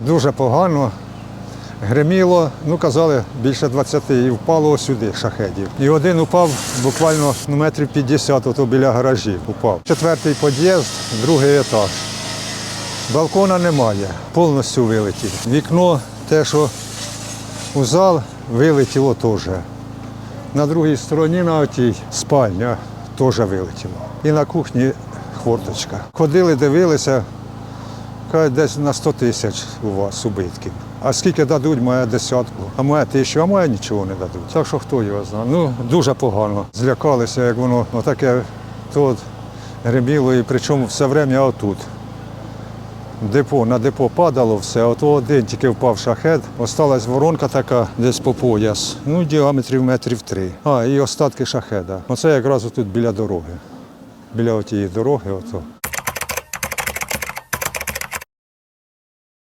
Дуже погано. Гриміло, ну казали, більше 20 і впало сюди шахедів. І один упав буквально ну, метрів 50, ото біля гаражів упав. Четвертий під'їзд, другий етаж. Балкона немає, повністю вилетів. Вікно, те, що у зал, вилетіло теж. На другій стороні, на отій спальня, теж вилетіло. І на кухні хворточка. Ходили, дивилися, кажуть, десь на 100 тисяч у вас убитків. А скільки дадуть, моя десятку, а моя тисячу, а моя нічого не дадуть. Так що хто його знає. Ну, дуже погано. Злякалися, як воно отаке тут гриміло, і причому все время отут. Депо, на депо падало все, от один тільки впав шахет, осталась воронка така десь по пояс, ну діаметрів метрів три. А, і остатки шахеда. Оце якраз тут біля дороги. Біля отієї дороги, ото